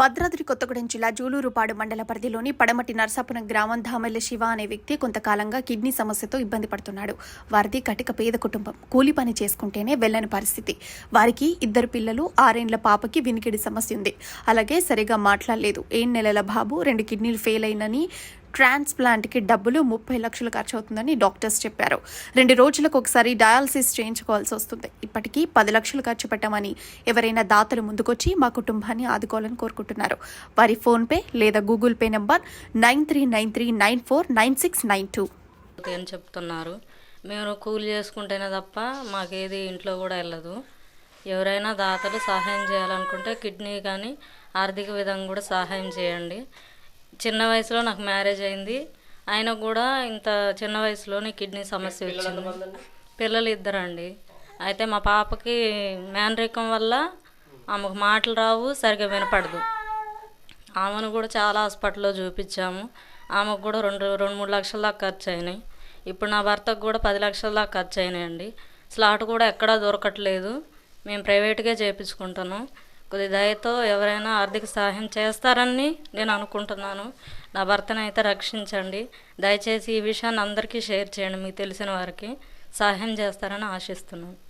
భద్రాద్రి కొత్తగూడెం జిల్లా జూలూరుపాడు మండల పరిధిలోని పడమటి నర్సాపురం గ్రామం ధామెల్ల శివ అనే వ్యక్తి కొంతకాలంగా కిడ్నీ సమస్యతో ఇబ్బంది పడుతున్నాడు. వారిది కటిక పేద కుటుంబం. కూలి పని చేసుకుంటేనే వెళ్ళని పరిస్థితి. వారికి ఇద్దరు పిల్లలు ఆరేండ్ల పాపకి వినికిడి సమస్య ఉంది. అలాగే సరిగా మాట్లాడలేదు. ఏడు నెలల బాబు రెండు కిడ్నీలు ఫెయిల్ అయినని ట్రాన్స్ప్లాంట్కి డబ్బులు ముప్పై లక్షలు ఖర్చు అవుతుందని డాక్టర్స్ చెప్పారు. రెండు రోజులకు ఒకసారి డయాలసిస్ చేయించుకోవాల్సి వస్తుంది. ఇప్పటికీ పది లక్షలు ఖర్చు పెట్టామని ఎవరైనా దాతలు ముందుకొచ్చి మా కుటుంబాన్ని ఆదుకోవాలని కోరుకుంటున్నారు. వారి ఫోన్పే లేదా Google Pay number nine three nine three nine four nine six nine two. అని చెప్తున్నారు. మేము కూలి చేసుకుంటేనే తప్ప మాకేది ఇంట్లో కూడా వెళ్ళదు. ఎవరైనా దాతలు సహాయం చేయాలనుకుంటే కిడ్నీ కానీ ఆర్థిక విధంగా కూడా సహాయం చేయండి. చిన్న వయసులో నాకు మ్యారేజ్ అయింది. ఆయన కూడా ఇంత చిన్న వయసులోనే కిడ్నీ సమస్య వచ్చింది. పిల్లలు ఇద్దరండి. అయితే మా పాపకి మేనరికం వల్ల ఆమెకు మాటలు రావు సరిగా వినపడదు. ఆమెను కూడా చాలా హాస్పిటల్లో చూపించాము. ఆమెకు కూడా రెండు రెండు మూడు లక్షల దాకా ఖర్చు అయినాయి ఇప్పుడు నా భర్తకు కూడా పది లక్షల దాకా ఖర్చు అయినాయండి స్లాట్ కూడా ఎక్కడా దొరకట్లేదు. మేము ప్రైవేట్గా చేయించుకుంటాను కొద్ది దయతో ఎవరైనా ఆర్థిక సహాయం చేస్తారని నేను అనుకుంటున్నాను. నా భర్తను అయితే రక్షించండి. దయచేసి ఈ విషయాన్ని అందరికీ షేర్ చేయండి. మీకు తెలిసిన వారికి సహాయం చేస్తారని ఆశిస్తున్నాను.